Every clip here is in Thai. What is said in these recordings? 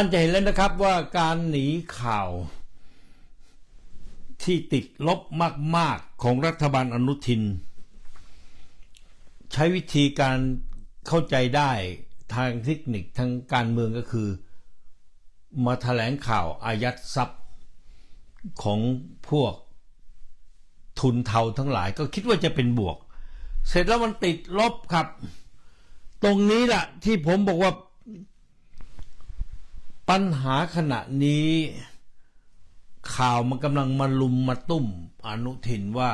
ท่านจะเห็นแล้วนะครับว่าการหนีข่าว ที่ติดลบมาก ๆ ของรัฐบาลอนุทิน ใช้วิธีการเข้าใจได้ทางเทคนิคทางการเมืองก็คือ มาแถลงข่าวอายัดทรัพย์ของพวกทุนเทาทั้งหลายก็คิดว่าจะเป็นบวก เสร็จแล้วมันติดลบครับ ตรงนี้แหละที่ผมบอกว่า ปัญหาขณะนี้ ข่าวมันกำลังมาลุมมาตุ้มอนุทินว่า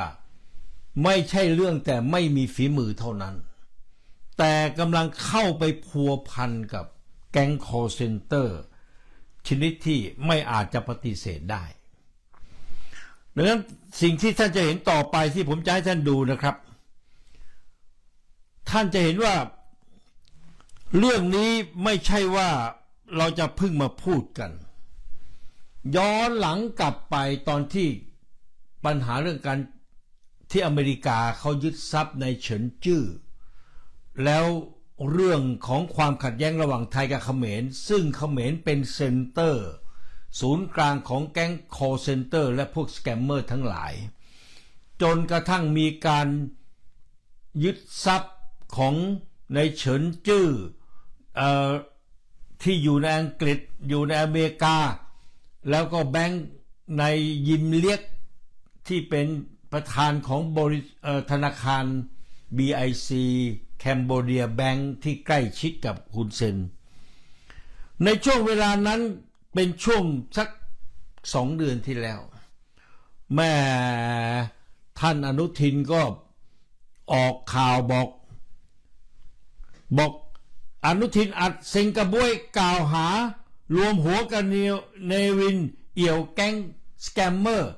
ไม่ใช่เรื่องแต่ไม่มีฝีมือเท่านั้น แต่กำลังเข้าไปพัวพันกับแก๊งคอเซนเตอร์ ชนิดที่ไม่อาจจะปฏิเสธได้ดังนั้นสิ่งที่ท่านจะเห็นต่อไปที่ผมจะให้ท่านดูนะครับ ท่านจะเห็นว่าเรื่องนี้ไม่ใช่ว่า เราจะพิ่งมาพูดกัน ย้อนหลังกลับไปตอนที่ปัญหาเรื่องการที่อเมริกาเขายึดทรัพย์ในเฉินจื้อแล้วเรื่องของความขัดแย้งระหว่างไทยกับเขมร ซึ่งเขมรเป็นเซ็นเตอร์ ศูนย์กลางของแก๊งคอเซ็นเตอร์ และพวกสแกมเมอร์ทั้งหลาย จนกระทั่งมีการยึดทรัพย์ของในเฉินจื้อเอ่อ ที่อยู่ในอังกฤษอยู่ในอเมริกา แล้วก็แบงค์ในยิมเลียกที่เป็นประธานของบริธนาคาร BIC แคมโบเดียแบงค์ที่ใกล้ชิดกับคุณเซน ในช่วงเวลานั้นเป็นช่วงสักสองเดือนที่แล้ว แม่ท่านอนุทินก็ออกข่าวบอก บอก อนุทินอัดเซงกระบวยกล่าวหา รวมหัวกันเนวเนวิน เอี่ยวแก๊งสแกมเมอร์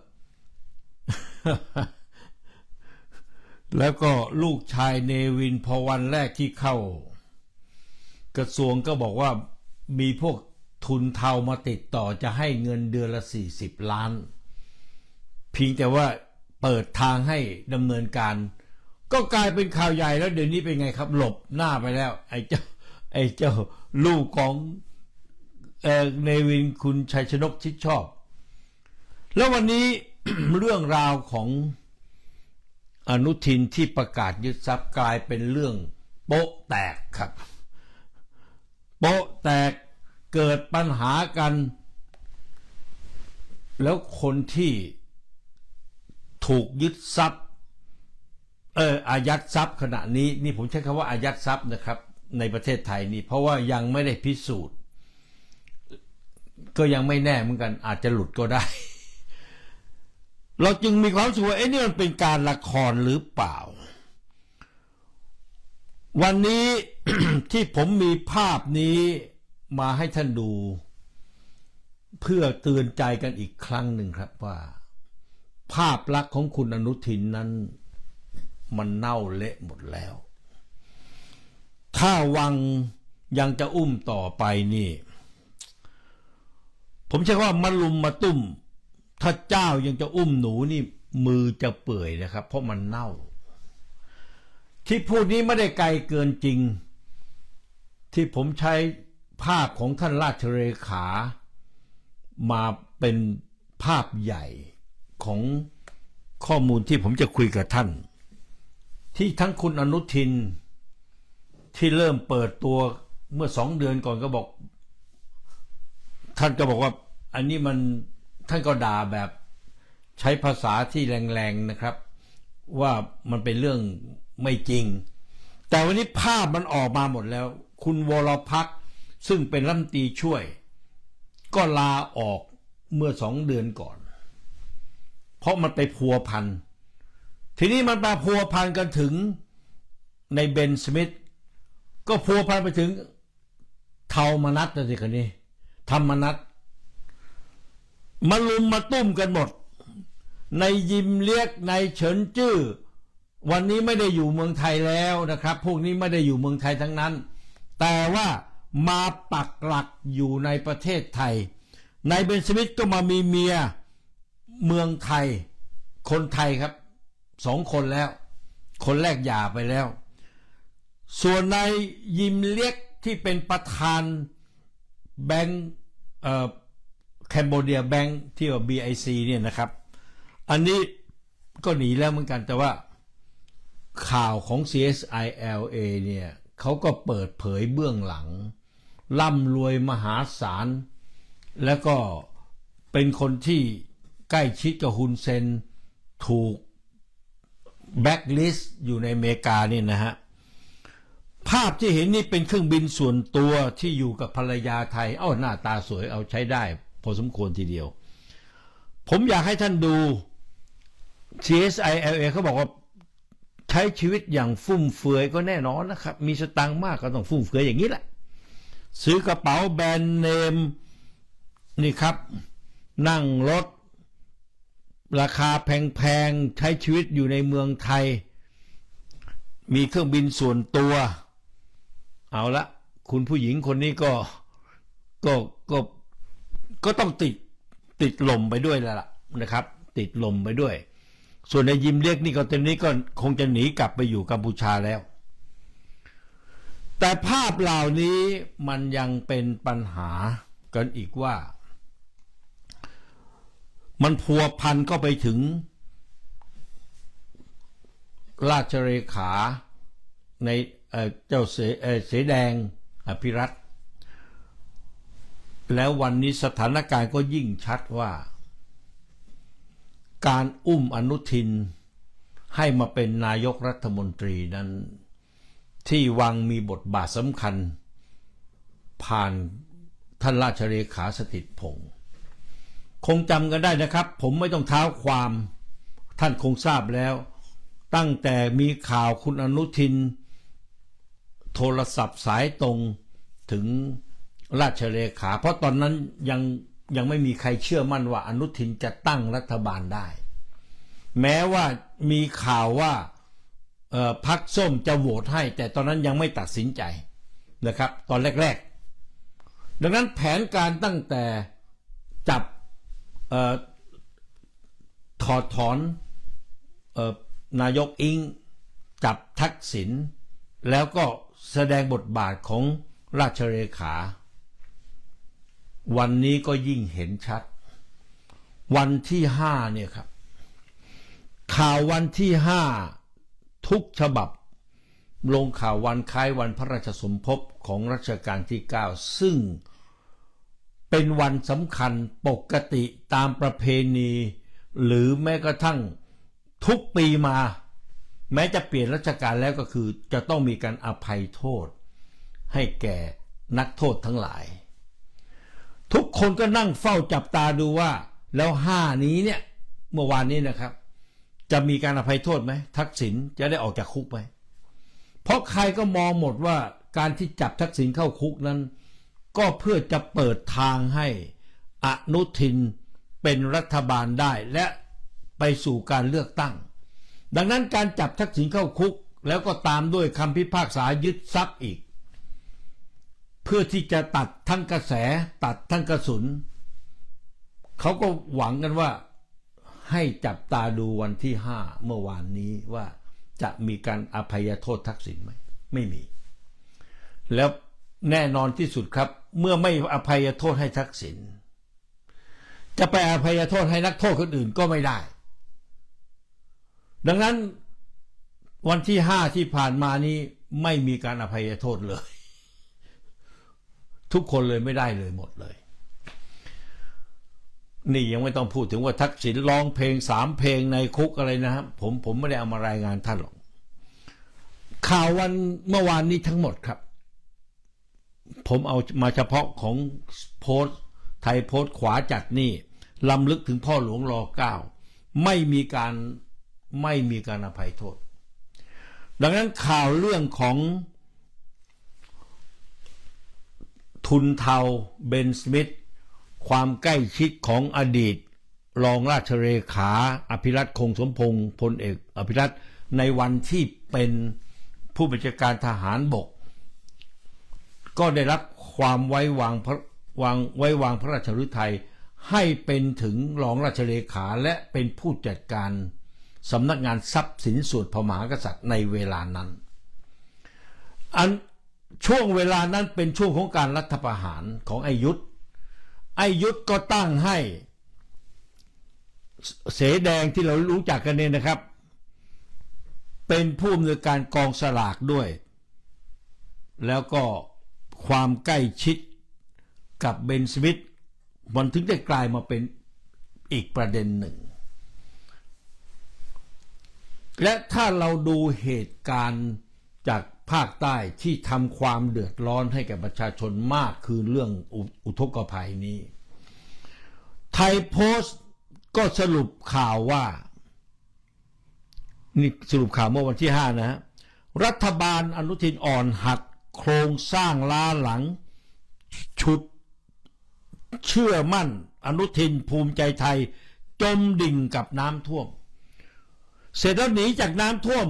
แล้วก็ลูกชายเนวินพอวันแรกที่เข้า กระทรวงก็บอกว่ามีพวกทุนเทามาติดต่อจะให้เงินเดือนละ 40 ล้าน เพียงแต่ว่าเปิดทางให้ดำเนินการ ก็กลายเป็นข่าวใหญ่แล้วเดี๋ยวนี้เป็นไงครับ หลบหน้าไปแล้ว ไอ้เจ้า ไอ้เจ้าลูกของเออเนวินคุณชัยชนกชิดชอบ แล้ววันนี้ เรื่องราวของอนุทินที่ประกาศยึดทรัพย์กลายเป็นเรื่องโป๊ะแตกครับ โป๊ะแตกเกิดปัญหากัน แล้วคนที่ถูกยึดทรัพย์ เอออายัดทรัพย์ขณะนี้ นี่ผมใช้คำว่าอายัดทรัพย์นะครับ ในประเทศไทยนี่ เพราะว่ายังไม่ได้พิสูจน์ ก็ยังไม่แน่เหมือนกัน อาจจะหลุดก็ได้ เราจึงมีความสึกว่าเอ๊ะนี่มันเป็นการละครหรือเปล่า วันนี้ที่ผมมีภาพนี้มาให้ท่านดู เพื่อเตือนใจกันอีกครั้งหนึ่งครับว่า ภาพลักษณ์ของคุณอนุทินนั้น มันเน่าเละหมดแล้ว ถ้าวังยังจะอุ้มต่อไปนี่ ผมใช้ว่ามาลุมมาตุ้ม ถ้าเจ้ายังจะอุ้มหนูนี่ มือจะเปื่อยนะครับ เพราะมันเน่า ที่พูดนี้ไม่ได้ไกลเกินจริง ที่ผมใช้ภาพของท่านราชเลขา มาเป็นภาพใหญ่ของข้อมูลที่ผมจะคุยกับท่าน ที่ทั้งคุณอนุทิน ที่เริ่มเปิดตัวเมื่อสองเดือนก่อนก็บอก ท่านก็บอกว่า อันนี้มันท่านก็ด่าแบบใช้ภาษาที่แรงๆนะครับ ว่ามันเป็นเรื่องไม่จริง แต่วันนี้ภาพมันออกมาหมดแล้ว คุณวรพักซึ่งเป็นรัฐมนตรีช่วย ก็ลาออกเมื่อสองเดือนก่อน เพราะมันไปพัวพันทีนี้มันมาพัวพันกันถึงในเบนสมิธ ก็พัวพันไปถึงเทามนัทนะสิคนนี้ธรรมนัทมาลุมมาตุ้มกันหมด ในยิมเลียกในเฉินจื้อวันนี้ไม่ได้อยู่เมืองไทยแล้วนะครับ พวกนี้ไม่ได้อยู่เมืองไทยทั้งนั้น แต่ว่ามาปักหลักอยู่ในประเทศไทย ในเบนสมิธก็มามีเมียเมืองไทย คนไทยครับสองคนแล้ว คนแรกหย่าไปแล้ว ส่วนในยิมเลียกที่เป็นประธานแบงก์แคนโบเดียแบงค์ที่ว่า BIC เนี่ยนะครับ อันนี้ก็หนีแล้วเหมือนกันแต่ว่าข่าวของ CSILA เนี่ยเขาก็เปิดเผยเบื้องหลัง ร่ำรวยมหาศาล แล้วก็เป็นคนที่ใกล้ชิดกับฮุนเซน ถูกแบ็กลิสต์อยู่ในอเมริกาเนี่ยนะฮะาพที่เห็นนี่เป็นเครื่องบินส่วนตัวที่อยู่กับภรรยาไทย เอ้าหน้าตาสวยเอาใช้ได้ พอสมควรทีเดียว ผมอยากให้ท่านดู CSILA เขาบอกว่าใช้ชีวิตอย่างฟุ่มเฟือยก็แน่นอนนะครับ มีสตังค์มากก็ต้องฟุ่มเฟือยอย่างนี้แหละ ซื้อกระเป๋าแบรนด์เนมนี่ครับ นั่งรถ ราคาแพงๆ ใช้ชีวิตอยู่ในเมืองไทย มีเครื่องบินส่วนตัว เอาละคุณผู้หญิงคนนี้ก็ก็ก็ก็ต้องติดติดลมไปด้วยแล้วล่ะนะครับ ติดลมไปด้วย ส่วนในยิมเล็กนี่ก็เต็มนี้ก็คงจะหนีกลับไปอยู่กัมพูชาแล้ว แต่ภาพเหล่านี้มันยังเป็นปัญหากันอีกว่า มันพัวพันก็ไปถึง ราชเลขาใน เออเจ้าเสเอ่อเสแดงอภิรัตแล้ววันนี้สถานการณ์ก็ยิ่งชัดว่า การอุ้มอนุทินให้มาเป็นนายกรัฐมนตรีนั้น ที่วังมีบทบาทสำคัญ ผ่านท่านราชเลขาสถิตพงศ์คงจำกันได้นะครับ ผมไม่ต้องเท้าความท่านคงทราบแล้ว ตั้งแต่มีข่าวคุณอนุทิน โทรศัพท์สายตรงถึงราชเลขา เพราะตอนนั้นยังยังไม่มีใครเชื่อมั่นว่าอนุทินจะตั้งรัฐบาลได้ แม้ว่ามีข่าวว่าพักส้มจะโหวตให้ แต่ตอนนั้นยังไม่ตัดสินใจนะครับ ตอนแรก ๆ ดังนั้นแผนการตั้งแต่จับออถอดถอนออนายกอิง จับทักษิณแล้วก็ แสดงบทบาทของราชเลขา วันนี้ก็ยิ่งเห็นชัด วันที่ห้าเนี่ยครับ ข่าววันที่ห้าทุกฉบับ ลงข่าววันคล้ายวันพระราชสมภพของรัชกาลที่ 9 ซึ่งเป็นวันสำคัญปกติตามประเพณี หรือแม้กระทั่งทุกปีมา แม้จะเปลี่ยนรัชกาลแล้วก็คือจะต้องมีการอภัยโทษ ให้แก่นักโทษทั้งหลาย ทุกคนก็นั่งเฝ้าจับตาดูว่า แล้วห้านี้เนี่ยเมื่อวานนี้นะครับ จะมีการอภัยโทษไหมทักษิณจะได้ออกจากคุกไหมเพราะใครก็มองหมดว่าการที่จับทักษิณเข้าคุกนั้น ก็เพื่อจะเปิดทางให้อนุทินเป็นรัฐบาลได้และไปสู่การเลือกตั้ง ดังนั้นการจับทักษิณเข้าคุก แล้วก็ตามด้วยคำพิพากษายึดทรัพย์อีก เพื่อที่จะตัดทั้งกระแสตัดทั้งกระสุน เขาก็หวังกันว่าให้จับตาดูวันที่ห้าเมื่อวานนี้ว่าจะมีการอภัยโทษทักษิณไหมไม่มี แล้วแน่นอนที่สุดครับ เมื่อไม่อภัยโทษให้ทักษิณจะไปอภัยโทษให้นักโทษคนอื่นก็ไม่ได้ ดังนั้นวันที่ห้าที่ผ่านมานี้ไม่มีการอภัยโทษเลย ทุกคนเลยไม่ได้เลยหมดเลย นี่ยังไม่ต้องพูดถึงว่าทักษิณร้องเพลงสามเพลงในคุกอะไรนะครับผมผมไม่ได้เอามารายงานท่านหรอก ข่าววันเมื่อวานนี้ทั้งหมดครับ ผมเอามาเฉพาะของโพสต์ไทยโพสต์ขวาจัดนี่ลำลึกถึงพ่อหลวงรอเก้าไม่มีการ ไม่มีการอภัยโทษ ดังนั้นข่าวเรื่องของทุนเทาเบนสมิธความใกล้ชิดของอดีต รองราชเลขา อภิรัตคงสมพงศ์พลเอก อภิรัตในวันที่เป็นผู้บัญชาการทหารบก ก็ได้รับความไว้วางพระวางไว้วางพระราชฤทัยให้เป็นถึงรองราชเลขาและเป็นผู้จัดการ สำนักงานทรัพย์สินส่วนพระมหากษัตริย์ในเวลานั้น อันช่วงเวลานั้นเป็นช่วงของการรัฐประหารของอายุทธไอยุทธก็ตั้งให้เสแดงที่เรารู้จักกันเนี่ยนะครับ เป็นผู้อำนวยการกองสลากด้วย แล้วก็ความใกล้ชิดกับเบนสมิธมันถึงได้กลายมาเป็นอีกประเด็นหนึ่ง และถ้าเราดูเหตุการณ์จากภาคใต้ที่ทำความเดือดร้อนให้แก่ประชาชนมากคือเรื่องอุอทกภัยนี้ ไทยโพสต์ก็สรุปข่าวว่า นี่สรุปข่าวเมื่อวันที่ 5 นะฮะรัฐบาลอนุทินอ่อนหัดโครงสร้างล้าหลัง ชุดเชื่อมั่น อนุทินภูมิใจไทย จมดิ่งกับน้ำท่วม เสร็จแล้วหนีจากน้ำท่วม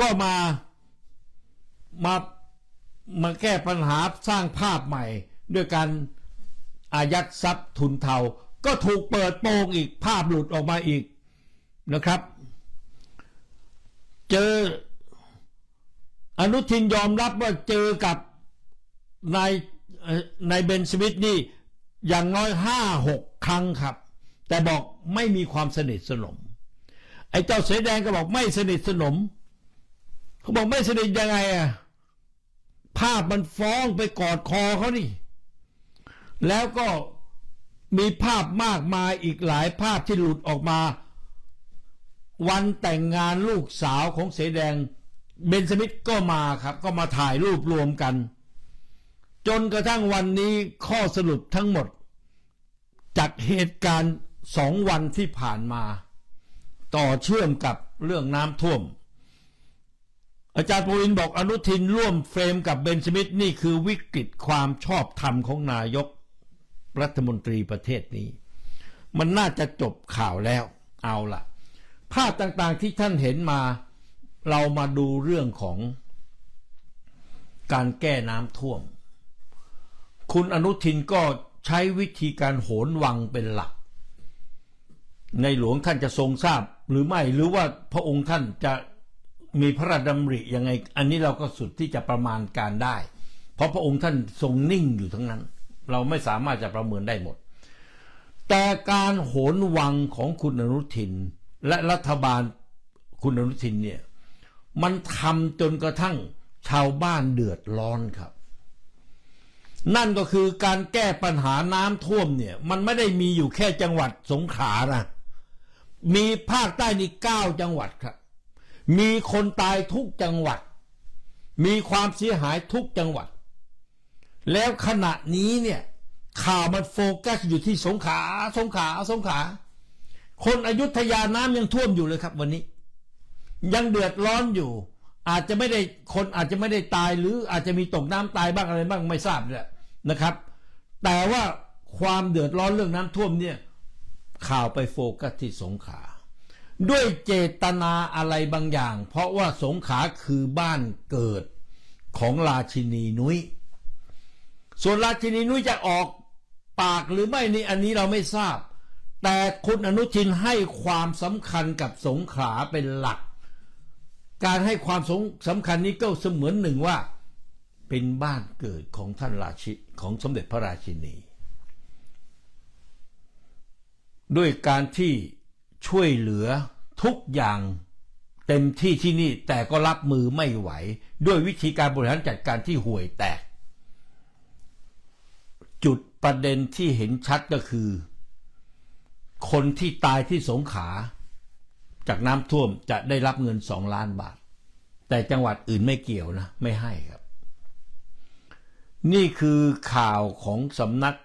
ก็มามามาแก้ปัญหาสร้างภาพใหม่ ด้วยการอายัดทรัพย์ทุนเทา ก็ถูกเปิดโปงอีกภาพหลุดออกมาอีกนะครับ เจออนุทินยอมรับว่าเจอกับนายนายเบนสมิธนี่อย่างน้อยห้าหกครั้งครับ แต่บอกไม่มีความสนิทสนม ไอ้เจ้าเสอแดงก็บอกไม่สนิทสนม เขาบอกไม่สนิทยังไงอะภาพมันฟ้องไปกอดคอเขานี่ แล้วก็มีภาพมากมายอีกหลายภาพที่หลุดออกมา วันแต่งงานลูกสาวของเสแดงเบนสมิธก็มาครับ ก็มาถ่ายรูปรวมกัน จนกระทั่งวันนี้ข้อสรุปทั้งหมด จากเหตุการณ์สองวันที่ผ่านมา ต่อเชื่อมกับเรื่องน้ำท่วม อาจารย์ปวินบอกอนุทินร่วมเฟรมกับเบนสมิธนี่คือวิกฤตความชอบธรรมของนายกรัฐมนตรีประเทศนี้ มันน่าจะจบข่าวแล้วเอาละภาพต่างๆที่ท่านเห็นมา เรามาดูเรื่องของการแก้น้ำท่วม คุณอนุทินก็ใช้วิธีการโหนวังเป็นหลัก ในหลวงท่านจะทรงทราบ หรือไม่หรือว่าพระองค์ท่านจะมีพระราชดำริยังไง อันนี้เราก็สุดที่จะประมาณการได้ เพราะพระองค์ท่านทรงนิ่งอยู่ทั้งนั้น เราไม่สามารถจะประเมินได้หมด แต่การโหนวังของคุณอนุทิน และรัฐบาลคุณอนุทินเนี่ยมันทำจนกระทั่งชาวบ้านเดือดร้อนครับ นั่นก็คือการแก้ปัญหาน้ำท่วมเนี่ย มันไม่ได้มีอยู่แค่จังหวัดสงขลานะ มีภาคใต้นี่เก้าจังหวัดครับ มีคนตายทุกจังหวัด มีความเสียหายทุกจังหวัด แล้วขณะนี้เนี่ยข่าวมันโฟกัสอยู่ที่สงขลาสงขลาสงขลาคนอยุธยาน้ำยังท่วมอยู่เลยครับ วันนี้ ยังเดือดร้อนอยู่ อาจจะไม่ได้คนอาจจะไม่ได้ตายหรืออาจจะมีตกน้ำตายบ้างอะไรบ้างไม่ทราบเนี่ยนะครับ แต่ว่าความเดือดร้อนเรื่องน้ำท่วมเนี่ย ข่าวไปโฟกัสที่สงขา ด้วยเจตนาอะไรบางอย่าง เพราะว่าสงขาคือบ้านเกิดของราชินีนุ้ย ส่วนราชินีนุ้ยจะออกปากหรือไม่นี่อันนี้เราไม่ทราบ แต่คุณอนุทินให้ความสำคัญกับสงขาเป็นหลัก การให้ความสงสำคัญนี้ก็เสมือนหนึ่งว่า เป็นบ้านเกิดของท่านราชิของสมเด็จพระราชินี ด้วยการที่ช่วยเหลือทุกอย่างเต็มที่ที่นี่แต่ก็รับมือไม่ไหว ด้วยวิธีการบริหารจัดการที่ห่วยแตก จุดประเด็นที่เห็นชัดก็คือ คนที่ตายที่สงขา จากน้ำท่วมจะได้รับเงินสองล้านบาท แต่จังหวัดอื่นไม่เกี่ยวนะ ไม่ให้ครับ นี่คือข่าวของสำนัก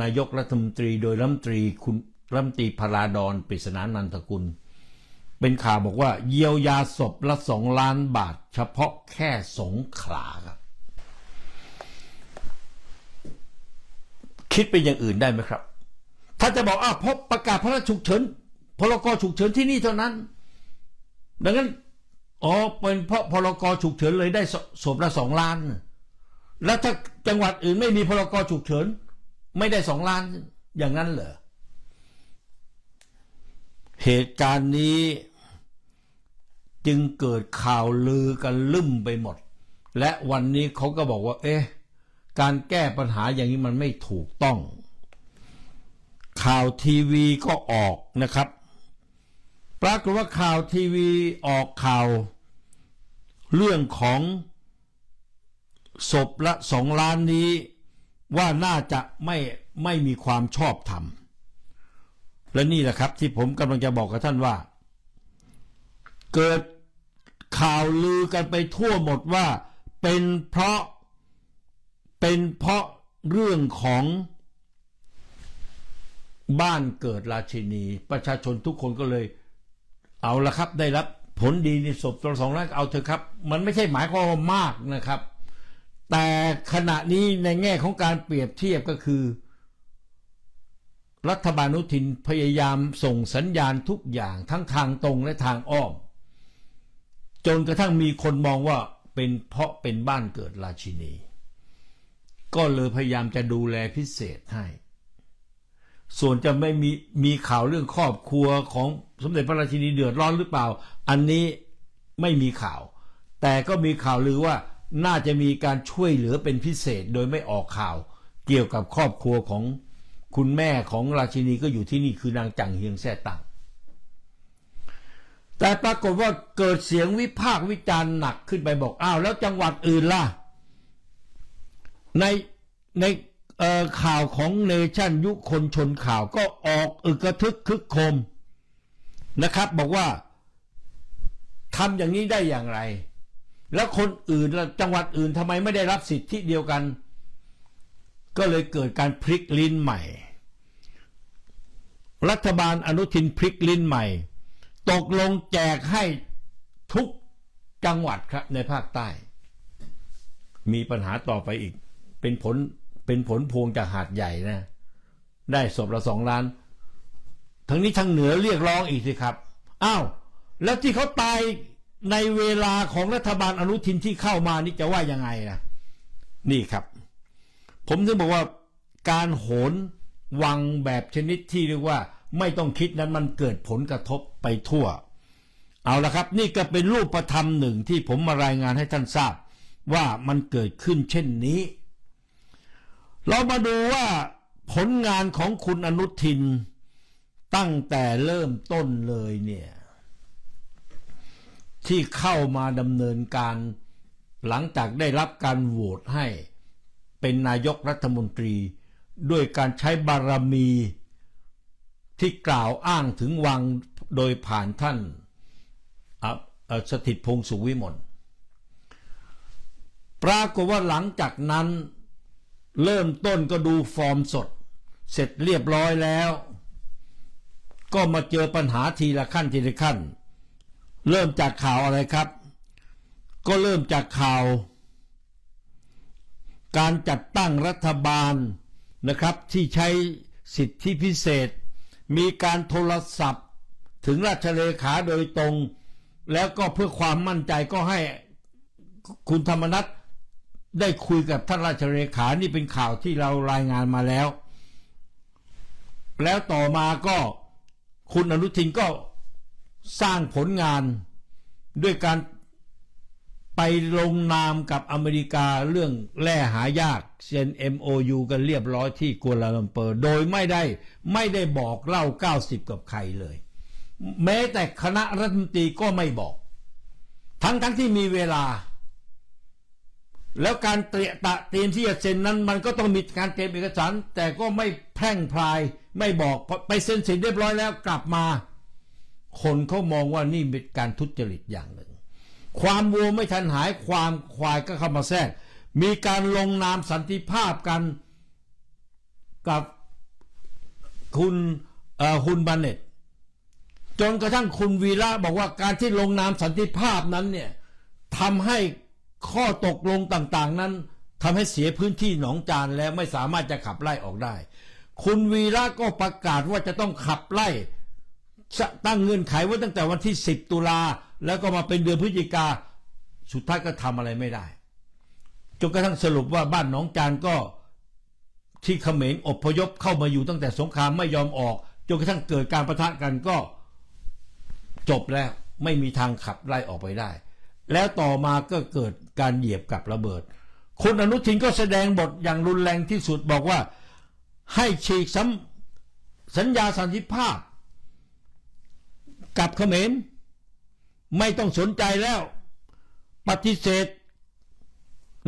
นายกรัฐมนตรีโดยรัฐมนตรีคุณ รัมตีพลาดอนปริศนานันทกุล เป็นข่าวบอกว่า เยียวยาศพละสองล้านบาท เฉพาะแค่สงขลาครับ คิดเป็นอย่างอื่นได้ไหมครับ ถ้าจะบอกอ้าวพบประกาศพระราชฉุกเฉินพรกฉุกเฉินที่นี่เท่านั้น ดังนั้นอ๋อเป็นเพราะพรกฉุกเฉินเลยได้ศศพละสองล้าน แล้วถ้าจังหวัดอื่นไม่มีพรกฉุกเฉิน ไม่ได้สองล้านอย่างนั้นเหรอ เหตุการณ์นี้จึงเกิดข่าวลือกันลืมไปหมด และวันนี้เขาก็บอกว่า เอ๊ะ การแก้ปัญหาอย่างนี้มันไม่ถูกต้อง ข่าวทีวีก็ออกนะครับ ปรากฏว่าข่าวทีวีออกข่าว เรื่องของศพละสองล้านนี้ว่าน่าจะไม่ไม่มีความชอบธรรม และนี่แหละครับ ที่ผมกำลังจะบอกกับท่านว่า เกิดข่าวลือกันไปทั่วหมดว่า เป็นเพราะเป็นเพราะเรื่องของบ้านเกิดราชินี ประชาชนทุกคนก็เลย เอาละครับได้รับผลดีในศพตัวสองล้านเอาเถอะครับ มันไม่ใช่หมายความว่ามากนะครับ แต่ขณะนี้ในแง่ของการเปรียบเทียบก็คือ รัฐบาลอนุทินพยายามส่งสัญญาณทุกอย่างทั้งทางตรงและทางอ้อม จนกระทั่งมีคนมองว่าเป็นเพราะเป็นบ้านเกิดราชินี ก็เลยพยายามจะดูแลพิเศษให้ ส่วนจะไม่มีมีข่าวเรื่องครอบครัวของสมเด็จพระราชินีเดือดร้อนหรือเปล่า อันนี้ไม่มีข่าว แต่ก็มีข่าวลือว่าน่าจะมีการช่วยเหลือเป็นพิเศษโดยไม่ออกข่าว เกี่ยวกับครอบครัวของ คุณแม่ของราชินีก็อยู่ที่นี่คือนางจังเฮียงแซ่ตังแต่ปรากฏว่าเกิดเสียงวิพากษ์วิจารณ์หนักขึ้นไปบอกอ้าวแล้วจังหวัดอื่นล่ะ ในในข่าวของเนชั่นยุคคนชนข่าวก็ออกอึกระทึกคึกโคมนะครับ บอกว่าทำอย่างนี้ได้อย่างไร แล้วคนอื่นล่ะจังหวัดอื่นทำไมไม่ได้รับสิทธิเดียวกัน ก็เลยเกิดการพลิกลิ้นใหม่ รัฐบาลอนุทินพลิกลิ้นใหม่ ตกลงแจกให้ทุกจังหวัดครับในภาคใต้ มีปัญหาต่อไปอีก เป็นผลเป็นผลพวงจากหาดใหญ่นะ ได้ศพละสองล้าน ทั้งนี้ทั้งเหนือเรียกร้องอีกสิครับอ้าวแล้วที่เขาตายในเวลาของรัฐบาลอนุทินที่เข้ามานี่จะว่ายังไงนะนี่ครับ ผมถึงบอกว่าการโหนวังแบบชนิดที่เรียกว่า ไม่ต้องคิดนั้นมันเกิดผลกระทบไปทั่ว เอาละครับ นี่ก็เป็นรูปธรรมหนึ่งที่ผมมารายงานให้ท่านทราบ ว่ามันเกิดขึ้นเช่นนี้ เรามาดูว่าผลงานของคุณอนุทิน ตั้งแต่เริ่มต้นเลยเนี่ย ที่เข้ามาดำเนินการหลังจากได้รับการโหวตให้เป็นนายกรัฐมนตรี ด้วยการใช้บารมี ที่กล่าวอ้างถึงวังโดยผ่านท่านอะเอ่อสถิตพงศ์สุวิมลปรากฏว่าหลังจากนั้น เริ่มต้นก็ดูฟอร์มสด เสร็จเรียบร้อยแล้ว ก็มาเจอปัญหาทีละขั้นทีละขั้น เริ่มจากข่าวอะไรครับ ก็เริ่มจากข่าว การจัดตั้งรัฐบาลนะครับที่ใช้สิทธิพิเศษ มีการโทรศัพท์ ถึงราชเลขาโดยตรง แล้วก็เพื่อความมั่นใจก็ให้คุณธรรมนัฐได้คุยกับท่านราชเลขานี่เป็นข่าวที่เรารายงานมาแล้ว แล้วต่อมาก็คุณอนุทินก็สร้างผลงานด้วยการไปลงนามกับอเมริกาเรื่องแร่หายาก เซ็น MOU กันเรียบร้อยที่กัวลาลัมเปอร์ โดยไม่ได้ไม่ได้บอกเล่า 90 กับใครเลย แม้แต่คณะรัฐมนตรีก็ไม่บอก ทั้งทั้งที่มีเวลา แล้วการเตรียตะเตรียมที่จะเซ็นนั้น มันก็ต้องมีการเตรียมเอกสาร แต่ก็ไม่แพร่งพรายไม่บอกพอไปเซ็นเสร็จเรียบร้อยแล้วกลับมา คนเขามองว่านี่เป็นการทุจริตอย่างหนึ่ง ความวัวไม่ทันหายความควายก็เข้ามาแทรก มีการลงนามสันติภาพกันกับคุณฮุนบาเน็ตจนกระทั่งคุณวีระบอกว่าการที่ลงนามสันติภาพนั้นเนี่ยทำให้ข้อตกลงต่างๆ นั้นทำให้เสียพื้นที่หนองจานแล้วไม่สามารถจะขับไล่ออกได้ คุณวีระก็ประกาศว่าจะต้องขับไล่ตั้งเงื่อนไขไว้ตั้งแต่วันที่ 10 ตุลาแล้วก็มาเป็นเดือนพฤศจิกาสุดท้ายก็ทำอะไรไม่ได้ นกระทั่งสรุปว่าบ้านหนองจานก็ที่เขมรอพยพเข้ามาอยู่ตั้งแต่สงครามไม่ยอมออกจนกระทั่งเกิดการประทะกันก็จบแล้วไม่มีทางขับไล่ออกไปได้ แล้วต่อมาก็เกิดการเหยียบกับระเบิด คุณอนุทินก็แสดงบทอย่างรุนแรงที่สุดบอกว่าให้ฉีกสัญญาสันติภาพ กับเขมร ไม่ต้องสนใจแล้ว ปฏิเสธ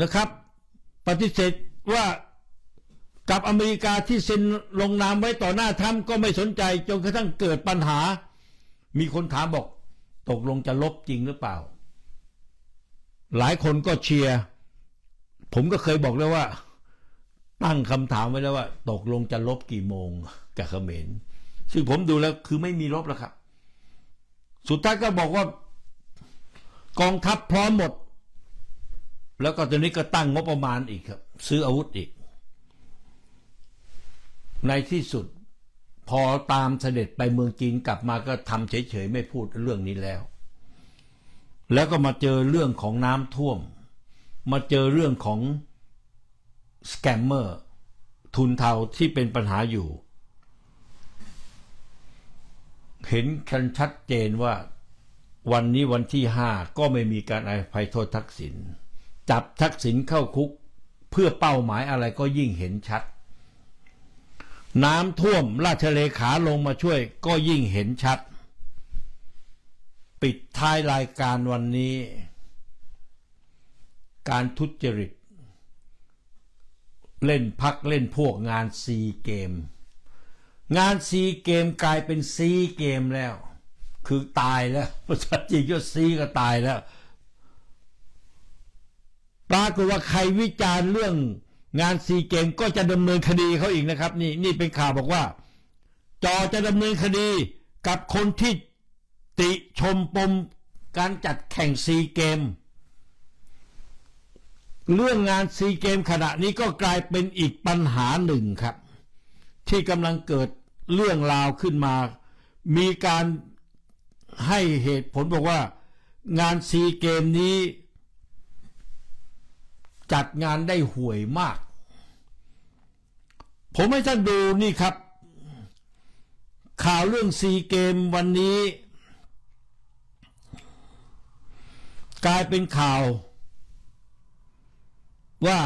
นะครับ ปฏิเสธว่ากับอเมริกาที่เซ็นลงนามไว้ต่อหน้าทรัมป์ก็ไม่สนใจจนกระทั่งเกิดปัญหา มีคนถามบอก ตกลงจะลบจริงหรือเปล่า หลายคนก็เชียร์ผมก็เคยบอกแล้วว่า ตั้งคำถามไว้แล้วว่า ตกลงจะลบกี่โมงกับเขมรซึ่งผมดูแล้วคือไม่มีลบแล้วครับ สุดท้ายก็บอกว่ากองทัพพร้อมหมด แล้วก็ตอนนี้ก็ตั้งงบประมาณอีกครับ ซื้ออาวุธอีก ในที่สุดพอตามเสด็จไปเมืองจีนกลับมาก็ทำเฉยๆไม่พูดเรื่องนี้แล้ว แล้วก็มาเจอเรื่องของน้ำท่วม มาเจอเรื่องของสแกมเมอร์ทุนเทาที่เป็นปัญหาอยู่ เห็นกันชัดเจนว่าวันนี้วันที่ห้าก็ไม่มีการอภัยโทษทักษิณ จับทักษิณเข้าคุก เพื่อเป้าหมายอะไรก็ยิ่งเห็นชัด น้ำท่วมราชเลขาลงมาช่วยก็ยิ่งเห็นชัด ปิดท้ายรายการวันนี้ การทุจริต เล่นพักเล่นพวกงานซีเกม งานซีเกมกลายเป็นซีเกมแล้ว คือตายแล้วภาษาจีนก็ซีก็ตายแล้ว ปรากฏว่าใครวิจารณ์เรื่องงานซีเกมก็จะดำเนินคดีเขาอีกนะครับ นี่นี่เป็นข่าวบอกว่า จอจะดำเนินคดีกับคนที่ติชมปมการจัดแข่งซีเกม เรื่องงานซีเกมขณะนี้ก็กลายเป็นอีกปัญหาหนึ่งครับ ที่กำลังเกิดเรื่องราวขึ้นมา มีการให้เหตุผลบอกว่า งานซีเกมนี้ จัดงานได้ห่วยมาก ผมให้ท่านดูนี่ครับ ข่าวเรื่องซีเกมวันนี้ กลายเป็นข่าว ว่า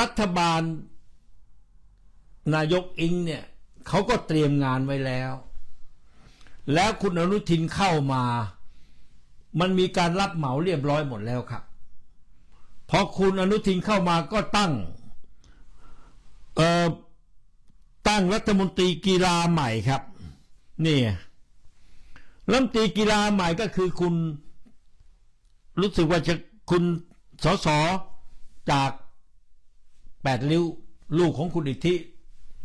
รัฐบาล นายกอิงเนี่ยเขาก็เตรียมงานไว้แล้ว แล้วคุณอนุทินเข้ามา มันมีการรับเหมาเรียบร้อยหมดแล้วครับ พอคุณอนุทินเข้ามาก็ตั้งเอ่อตั้งรัฐมนตรีกีฬาใหม่ครับ นี่รัฐมนตรีกีฬาใหม่ก็คือคุณ รู้สึกว่าจะคุณสสจากแปดริ้วลูกของคุณอิทธิ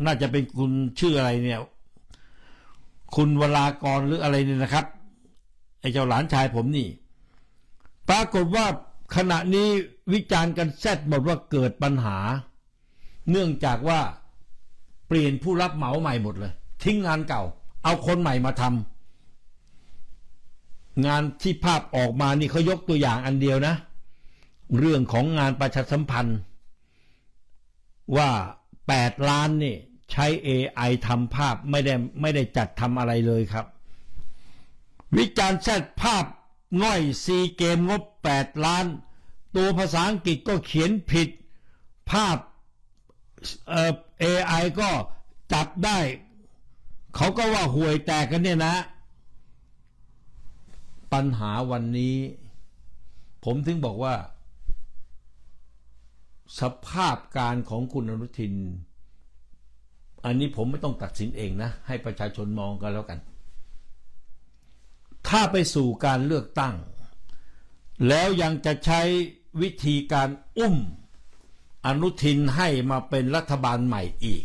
น่าจะเป็นคุณชื่ออะไรเนี่ย คุณวรากรหรืออะไรเนี่ยนะครับไอ้เจ้าหลานชายผมนี่ ปรากฏว่า ขณะนี้วิจารณ์กันแซดหมดว่าเกิดปัญหา เนื่องจากว่าเปลี่ยนผู้รับเหมาใหม่หมดเลย ทิ้งงานเก่า เอาคนใหม่มาทำงานที่ภาพออกมานี่เขายกตัวอย่างอันเดียวนะ เรื่องของงานประชาสัมพันธ์ ว่า8ล้านนี่ใช้ AI ทำภาพไม่ได้ไม่ได้จัดทำอะไรเลยครับ วิจารณ์แซดภาพง่อยซีเกมงบ 8 ล้าน ตัวภาษาอังกฤษก็เขียนผิด ภาพเอ่อ AI ก็จับได้ เขาก็ว่าห่วยแตกกันเนี่ยนะ ปัญหาวันนี้ ผมถึงบอกว่า สภาพการของคุณอนุทิน อันนี้ผมไม่ต้องตัดสินเองนะ ให้ประชาชนมองกันแล้วกัน ถ้าไปสู่การเลือกตั้ง แล้วยังจะใช้วิธีการอุ้ม อนุทินให้มาเป็นรัฐบาลใหม่อีก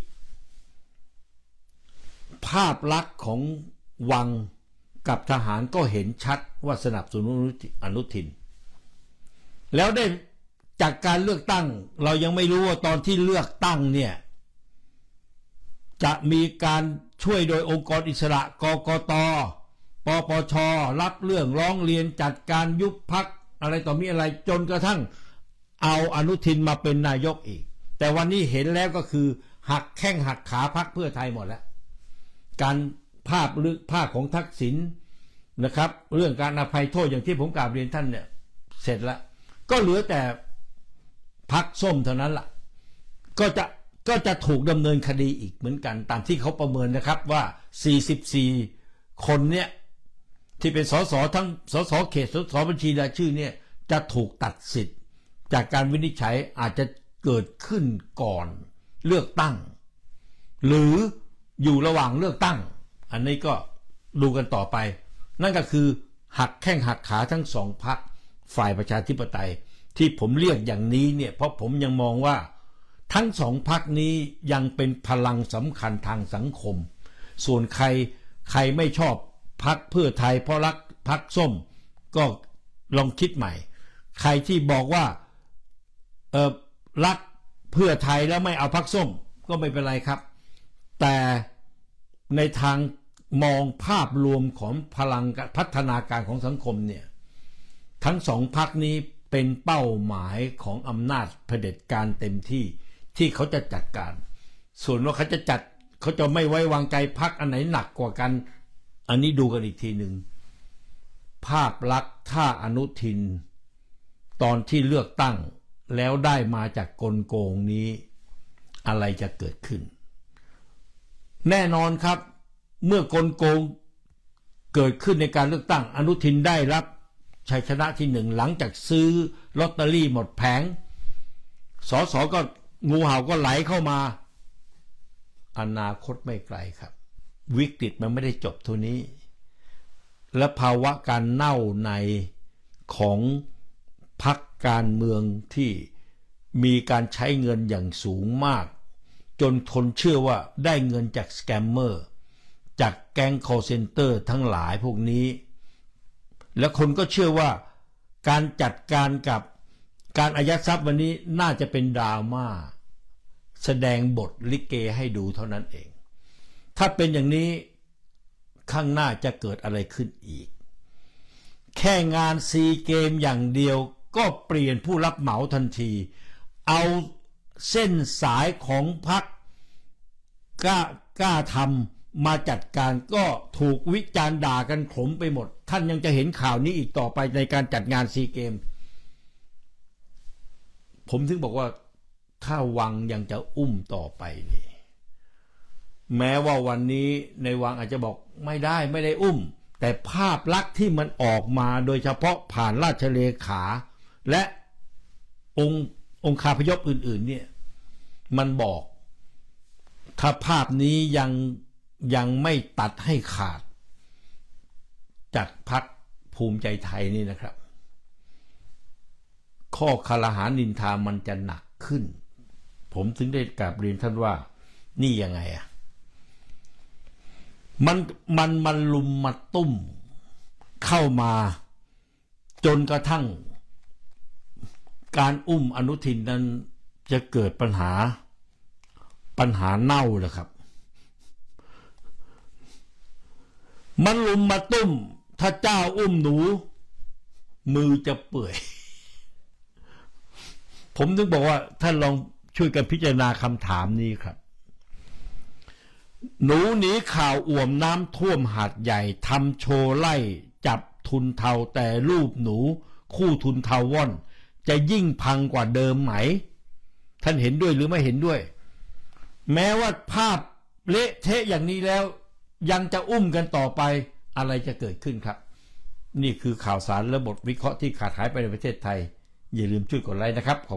ภาพลักษณ์ของวังกับทหารก็เห็นชัดว่าสนับสนุนอนุทิน แล้วได้จากการเลือกตั้ง เรายังไม่รู้ว่าตอนที่เลือกตั้งเนี่ยจะมีการช่วยโดยองค์กรอิสระกกตปปช รับเรื่องร้องเรียนจัดการยุบพัก อะไรต่อมีอะไรจนกระทั่งเอาอนุทินมาเป็นนายกอีก แต่วันนี้เห็นแล้วก็คือ หักแข้งหักขาพักเพื่อไทยหมดแล้ว การภาพลึกภาพของทักษิณนะครับ เรื่องการอภัยโทษอย่างที่ผมกราบเรียนท่านเนี่ยเสร็จแล้ว ก็เหลือแต่พักส้มเท่านั้นละ่ะ ก็จะก็จะถูกดำเนินคดีอีกเหมือนกัน ตามที่เขาประเมินนะครับว่า 44 คนเนี่ย ที่เป็นสสทั้งสสเขตสสบัญชีรายชื่อเนี่ยจะถูกตัดสิทธิ์ จากการวินิจฉัยอาจจะเกิดขึ้นก่อนเลือกตั้ง หรืออยู่ระหว่างเลือกตั้ง อันนี้ก็ดูกันต่อไป นั่นก็คือหักแข้งหักขาทั้งสองพักฝ่ายประชาธิปไตย ที่ผมเรียกอย่างนี้เนี่ยเพราะผมยังมองว่าทั้งสองพักนี้ยังเป็นพลังสำคัญทางสังคม ส่วนใครใครไม่ชอบ พักเพื่อไทยเพราะรักพักส้มก็ลองคิดใหม่ ใครที่บอกว่าเออรักเพื่อไทยแล้วไม่เอาพักส้มก็ไม่เป็นไรครับ แต่ในทางมองภาพรวมของพลังพัฒนาการของสังคมเนี่ยทั้งสองพักนี้เป็นเป้าหมายของอำนาจเผด็จการเต็มที่ที่เขาจะจัดการ ส่วนว่าเขาจะจัดเขาจะไม่ไว้วางใจพักอันไหนหนักกว่ากัน อันนี้ดูกันอีกทีหนึ่งภาพลักษณ์ถ้าอนุทิน ตอนที่เลือกตั้งแล้วได้มาจากกลโกงนี้ อะไรจะเกิดขึ้น แน่นอนครับ เมื่อกลโกงเกิดขึ้นในการเลือกตั้ง อนุทินได้รับชัยชนะที่หนึ่งหลังจากซื้อลอตเตอรี่หมดแผงสอสอก็งูเห่าก็ไหลเข้ามา อนาคตไม่ไกลครับ วิกฤตมันไม่ได้จบเท่านี้ และภาวะการเน่าในของพักการเมืองที่มีการใช้เงินอย่างสูงมาก จนทนเชื่อว่าได้เงินจากสแกมเมอร์จากแก๊ง call center ทั้งหลายพวกนี้ และคนก็เชื่อว่าการจัดการกับการอายัดทรัพย์วันนี้น่าจะเป็นดราม่าแสดงบทลิเกให้ดูเท่านั้นเอง ถ้าเป็นอย่างนี้ข้างหน้าจะเกิดอะไรขึ้นอีก แค่งานซีเกมอย่างเดียวก็เปลี่ยนผู้รับเหมาทันที เอาเส้นสายของพักกล้ากล้าทำมาจัดการก็ถูกวิจารณ์ด่ากันขมไปหมด ท่านยังจะเห็นข่าวนี้อีกต่อไปในการจัดงานซีเกม ผมถึงบอกว่าถ้าวังยังจะอุ้มต่อไปนี่ แม้ว่าวันนี้ในวังอาจจะบอกไม่ได้ไม่ได้อุ้ม แต่ภาพลักษณ์ที่มันออกมาโดยเฉพาะผ่านราชเลขา และองค์องค์คาพยพอื่น ๆ เนี่ย มันบอก ถ้าภาพนี้ยังยังไม่ตัดให้ขาด จากพักภูมิใจไทยนี่นะครับ ข้อคารหานินทามันจะหนักขึ้น ผมถึงได้กราบเรียนท่านว่า นี่ยังไงอะ มันมันมันลุมมาตุ้ม เข้ามาจนกระทั่ง การอุ้มอนุทินนั้นจะเกิดปัญหาปัญหาเน่าเลยครับ มันลุมมาตุ้ม ถ้าเจ้าอุ้มหนู มือจะเปื่อย ผมถึงบอกว่าท่านลองช่วยกันพิจารณาคำถามนี้ครับ หนูหนีข่าวอ่วมน้ำท่วมหาดใหญ่ทำโชว์ไล่ จับทุนเทาแต่รูปหนู คู่ทุนเทาว่อน จะยิ่งพังกว่าเดิมไหม ท่านเห็นด้วยหรือไม่เห็นด้วย แม้ว่าภาพเละเทะอย่างนี้แล้ว ยังจะอุ้มกันต่อไปอะไรจะเกิดขึ้นครับ นี่คือข่าวสารและบทวิเคราะห์ที่ขาดหายไปในประเทศไทย อย่าลืมช่วยกดไลค์นะครับ